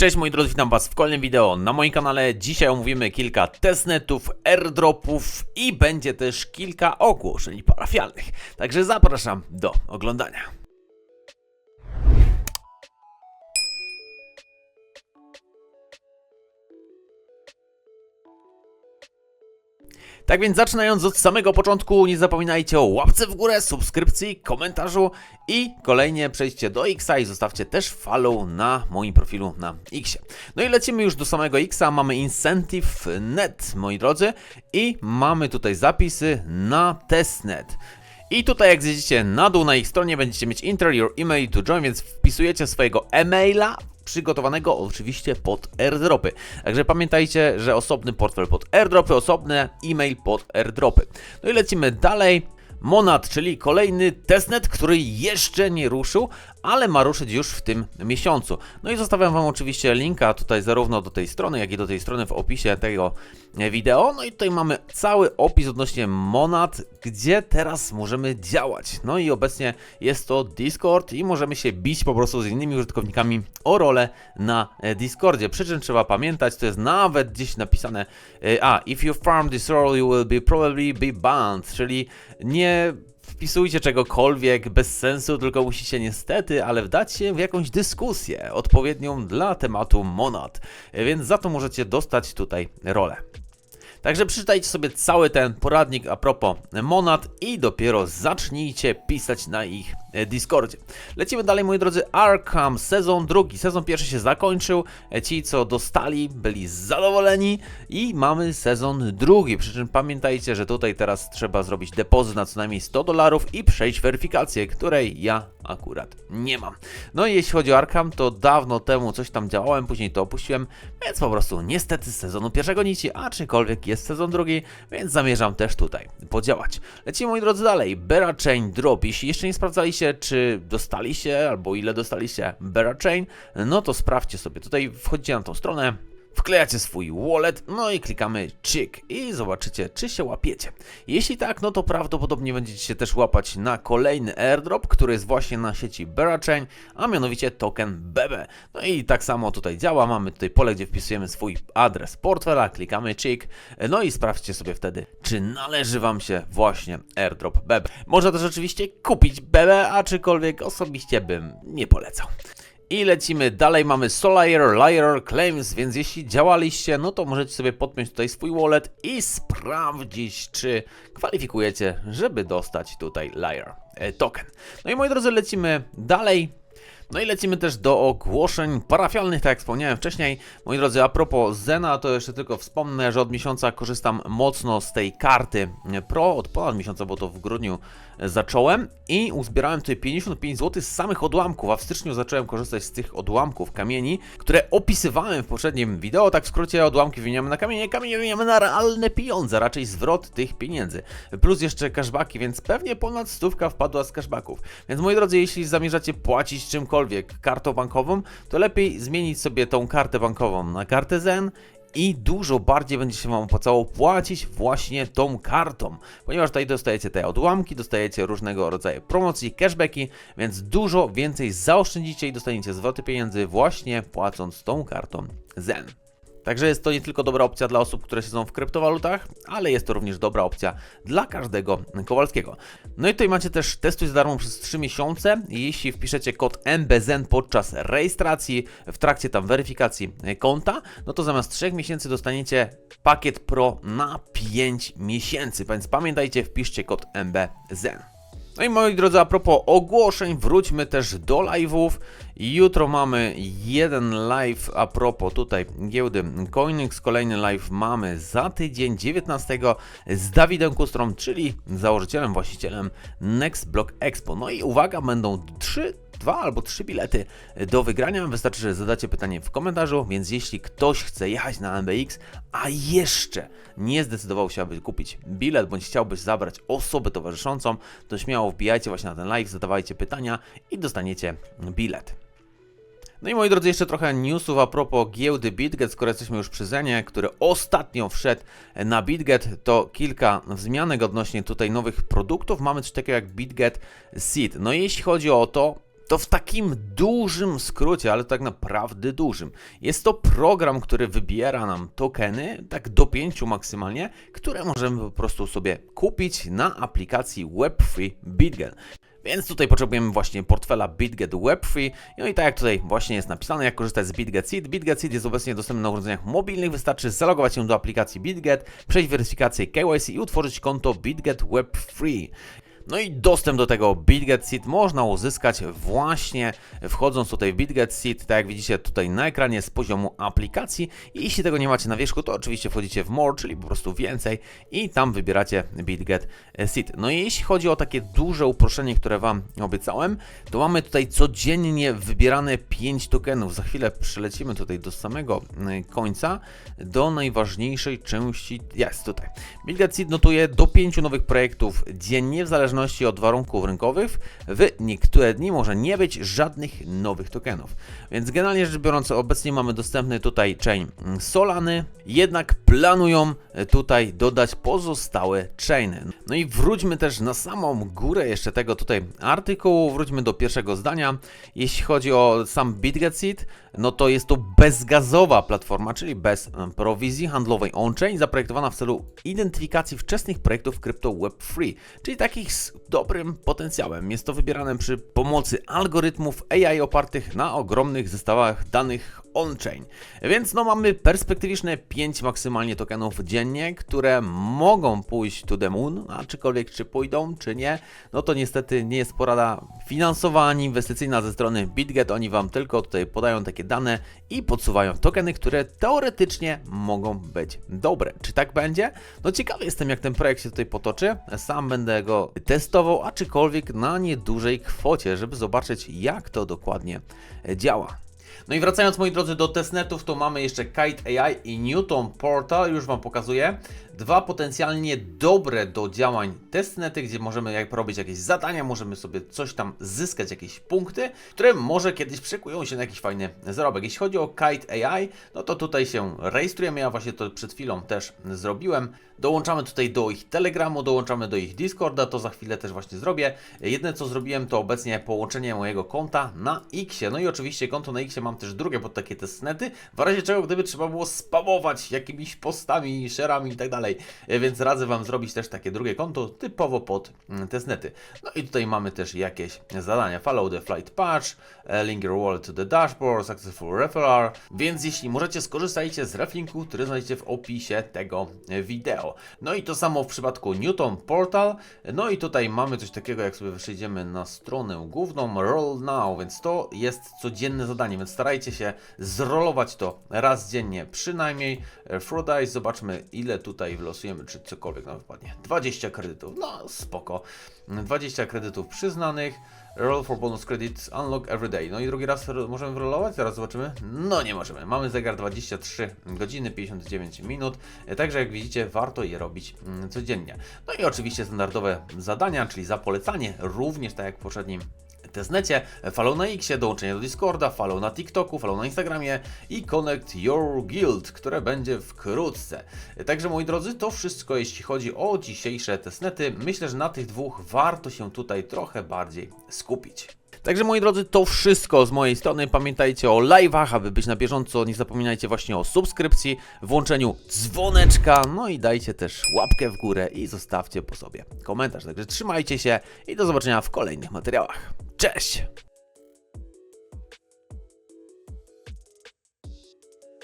Cześć moi drodzy, witam was w kolejnym wideo na moim kanale. Dzisiaj omówimy kilka testnetów, airdropów i będzie też kilka ogłoszeń parafialnych. Także zapraszam do oglądania. Tak więc zaczynając od samego początku, nie zapominajcie o łapce w górę, subskrypcji, komentarzu i kolejnie przejdźcie do Xa i zostawcie też follow na moim profilu na Xie. No i lecimy już do samego Xa, mamy incentive net, moi drodzy, i mamy tutaj zapisy na testnet. I tutaj jak zjedziecie na dół na ich stronie będziecie mieć enter your email to join, więc wpisujecie swojego e-maila przygotowanego oczywiście pod airdropy. Także pamiętajcie, że osobny portfel pod airdropy, osobny e-mail pod airdropy. No i lecimy dalej. Monad, czyli kolejny testnet, który jeszcze nie ruszył, ale ma ruszyć już w tym miesiącu. No i zostawiam Wam oczywiście linka tutaj zarówno do tej strony, jak i do tej strony w opisie tego wideo. No i tutaj mamy cały opis odnośnie Monad, gdzie teraz możemy działać. No i obecnie jest to Discord i możemy się bić po prostu z innymi użytkownikami o rolę na e, Discordzie. Przy czym trzeba pamiętać, to jest nawet gdzieś napisane, e, a, if you farm this role, you will be probably be banned, czyli nie wpisujcie czegokolwiek bez sensu, tylko musicie niestety, ale wdać się w jakąś dyskusję odpowiednią dla tematu monad, więc za to możecie dostać tutaj rolę. Także przeczytajcie sobie cały ten poradnik a propos monad i dopiero zacznijcie pisać na ich e, Discordzie. Lecimy dalej, moi drodzy. Arkham sezon drugi. Sezon pierwszy się zakończył. E, Ci, co dostali, byli zadowoleni i mamy sezon drugi. Przy czym pamiętajcie, że tutaj teraz trzeba zrobić depozyt na co najmniej 100 dolarów i przejść weryfikację, której ja akurat nie mam. No i jeśli chodzi o Arkham, to dawno temu coś tam działałem, później to opuściłem, więc po prostu niestety z sezonu pierwszego nici, a czykolwiek jest sezon drugi, więc zamierzam też tutaj podziałać. Lecimy moi drodzy dalej. Bera Chain Drop. Jeśli jeszcze nie sprawdzaliście, czy dostaliście, albo ile dostaliście Bera Chain, no to sprawdźcie sobie. Tutaj wchodzicie na tą stronę, Wklejacie swój wallet, no i klikamy chick i zobaczycie, czy się łapiecie. Jeśli tak, no to prawdopodobnie będziecie się też łapać na kolejny airdrop, który jest właśnie na sieci Berachain, a mianowicie token BB. No i tak samo tutaj działa, mamy tutaj pole, gdzie wpisujemy swój adres portfela, klikamy chick, no i sprawdźcie sobie wtedy, czy należy Wam się właśnie airdrop BB. Można też oczywiście kupić BB, a czykolwiek osobiście bym nie polecał. I lecimy dalej, mamy Solayer, Liar, Claims, więc jeśli działaliście, no to możecie sobie podpiąć tutaj swój wallet i sprawdzić, czy kwalifikujecie, żeby dostać tutaj Liar e, token. No i moi drodzy, lecimy dalej. No i lecimy też do ogłoszeń parafialnych, tak jak wspomniałem wcześniej. Moi drodzy, a propos Zena, to jeszcze tylko wspomnę, że od miesiąca korzystam mocno z tej karty Pro, od ponad miesiąca, bo to w grudniu zacząłem. I uzbierałem tutaj 55 zł z samych odłamków, a w styczniu zacząłem korzystać z tych odłamków kamieni, które opisywałem w poprzednim wideo, tak w skrócie odłamki wymieniamy na kamienie, kamienie wymieniamy na realne pieniądze, raczej zwrot tych pieniędzy, plus jeszcze cashbacki, więc pewnie ponad stówka wpadła z cashbacków. Więc moi drodzy, jeśli zamierzacie płacić czymkolwiek kartą bankową, to lepiej zmienić sobie tą kartę bankową na kartę Zen i dużo bardziej będzie się Wam opłacało płacić właśnie tą kartą, ponieważ tutaj dostajecie te odłamki, dostajecie różnego rodzaju promocje, cashbacki, więc dużo więcej zaoszczędzicie i dostaniecie zwroty pieniędzy właśnie płacąc tą kartą Zen. Także jest to nie tylko dobra opcja dla osób, które siedzą w kryptowalutach, ale jest to również dobra opcja dla każdego Kowalskiego. No i tutaj macie też testuj za darmo przez 3 miesiące. Jeśli wpiszecie kod MBZN podczas rejestracji, w trakcie tam weryfikacji konta, no to zamiast 3 miesięcy dostaniecie pakiet Pro na 5 miesięcy. Więc pamiętajcie, wpiszcie kod MBZN. No i moi drodzy, a propos ogłoszeń, wróćmy też do live'ów. Jutro mamy jeden live a propos tutaj giełdy Coinix. Kolejny live mamy za tydzień 19 z Dawidem Kustrą, czyli założycielem, właścicielem Next Block Expo. No i uwaga, będą trzy dwa albo trzy bilety do wygrania. Wystarczy, że zadacie pytanie w komentarzu, więc jeśli ktoś chce jechać na MBX, a jeszcze nie zdecydował się, aby kupić bilet, bądź chciałbyś zabrać osobę towarzyszącą, to śmiało wbijajcie właśnie na ten live, zadawajcie pytania i dostaniecie bilet. No i moi drodzy, jeszcze trochę newsów a propos giełdy BitGet, skoro jesteśmy już przy Zenie, który ostatnio wszedł na BitGet, to kilka wzmianek odnośnie tutaj nowych produktów. Mamy coś takiego jak BitGet Seed. No i jeśli chodzi o to, To w takim dużym skrócie, ale tak naprawdę dużym. Jest to program, który wybiera nam tokeny, tak do pięciu maksymalnie, które możemy po prostu sobie kupić na aplikacji Web3 BitGet. Więc tutaj potrzebujemy właśnie portfela BitGet Web3. No i tak jak tutaj właśnie jest napisane, jak korzystać z BitGet Seed. BitGet Seed jest obecnie dostępny na urządzeniach mobilnych. Wystarczy zalogować się do aplikacji BitGet, przejść weryfikację KYC i utworzyć konto BitGet Web3. No i dostęp do tego BitGet Seed można uzyskać właśnie wchodząc tutaj w BitGet Seed, tak jak widzicie tutaj na ekranie z poziomu aplikacji. I jeśli tego nie macie na wierzchu, to oczywiście wchodzicie w More, czyli po prostu więcej i tam wybieracie BitGet Seed. No i jeśli chodzi o takie duże uproszczenie, które Wam obiecałem, to mamy tutaj codziennie wybierane 5 tokenów. Za chwilę przelecimy tutaj do samego y, końca, do najważniejszej części, jest tutaj. BitGet Seed notuje do 5 nowych projektów dziennie, w zależności od warunków rynkowych. W niektóre dni może nie być żadnych nowych tokenów. Więc generalnie rzecz biorąc, obecnie mamy dostępny tutaj chain Solany, jednak planują tutaj dodać pozostałe chainy. No i wróćmy też na samą górę jeszcze tego tutaj artykułu, wróćmy do pierwszego zdania. Jeśli chodzi o sam BitGet Seed, no to jest to bezgazowa platforma, czyli bez em, prowizji handlowej on-chain, zaprojektowana w celu identyfikacji wczesnych projektów krypto Web3, czyli takich dobrym potencjałem. Jest to wybierane przy pomocy algorytmów AI opartych na ogromnych zestawach danych on-chain. Więc no mamy perspektywiczne 5 maksymalnie tokenów dziennie, które mogą pójść to the moon, a czykolwiek czy pójdą, czy nie, no to niestety nie jest porada finansowa ani inwestycyjna ze strony BitGet. Oni Wam tylko tutaj podają takie dane i podsuwają tokeny, które teoretycznie mogą być dobre. Czy tak będzie? No ciekawy jestem, jak ten projekt się tutaj potoczy. Sam będę go testował, aczkolwiek na niedużej kwocie, żeby zobaczyć, jak to dokładnie działa. No i wracając moi drodzy do testnetów, to mamy jeszcze Kite AI i Newton Portal, już Wam pokazuję. Dwa potencjalnie dobre do działań testnety, gdzie możemy jak robić jakieś zadania, możemy sobie coś tam zyskać, jakieś punkty, które może kiedyś przekują się na jakiś fajny zarobek. Jeśli chodzi o Kite AI, no to tutaj się rejestrujemy, ja właśnie to przed chwilą też zrobiłem. Dołączamy tutaj do ich Telegramu, dołączamy do ich Discorda, to za chwilę też właśnie zrobię. Jedyne co zrobiłem to obecnie połączenie mojego konta na Xie. No i oczywiście konto na Xie mam też drugie pod takie testnety, w razie czego gdyby trzeba było spamować jakimiś postami, sharami i tak dalej. Więc radzę Wam zrobić też takie drugie konto typowo pod mm, testnety. No i tutaj mamy też jakieś zadania. Follow the flight patch, e, link your wallet to the dashboard, successful referral. Więc jeśli możecie, skorzystajcie z reflinku, który znajdziecie w opisie tego e, wideo. No i to samo w przypadku Newton Portal. No i tutaj mamy coś takiego, jak sobie przejdziemy na stronę główną, roll now, więc to jest codzienne zadanie, więc starajcie się zrolować to raz dziennie przynajmniej. E, Friday, zobaczmy ile tutaj wlosujemy, czy cokolwiek nam wypadnie. 20 kredytów, no spoko. 20 kredytów przyznanych. Roll for bonus credits, unlock every day. No i drugi raz możemy wyrolować, zaraz zobaczymy. No nie możemy. Mamy zegar 23 godziny 59 minut, e, także jak widzicie warto je robić mm, codziennie. No i oczywiście standardowe zadania, czyli za polecanie, również tak jak w poprzednim testnecie, follow na Xie, dołączenie do Discorda, follow na TikToku, follow na Instagramie i Connect Your Guild, które będzie wkrótce. Także moi drodzy, to wszystko jeśli chodzi o dzisiejsze testnety. Myślę, że na tych dwóch warto się tutaj trochę bardziej skupić. Także moi drodzy, to wszystko z mojej strony. Pamiętajcie o live'ach, aby być na bieżąco. Nie zapominajcie właśnie o subskrypcji, włączeniu dzwoneczka, no i dajcie też łapkę w górę i zostawcie po sobie komentarz. Także trzymajcie się i do zobaczenia w kolejnych materiałach. Cześć!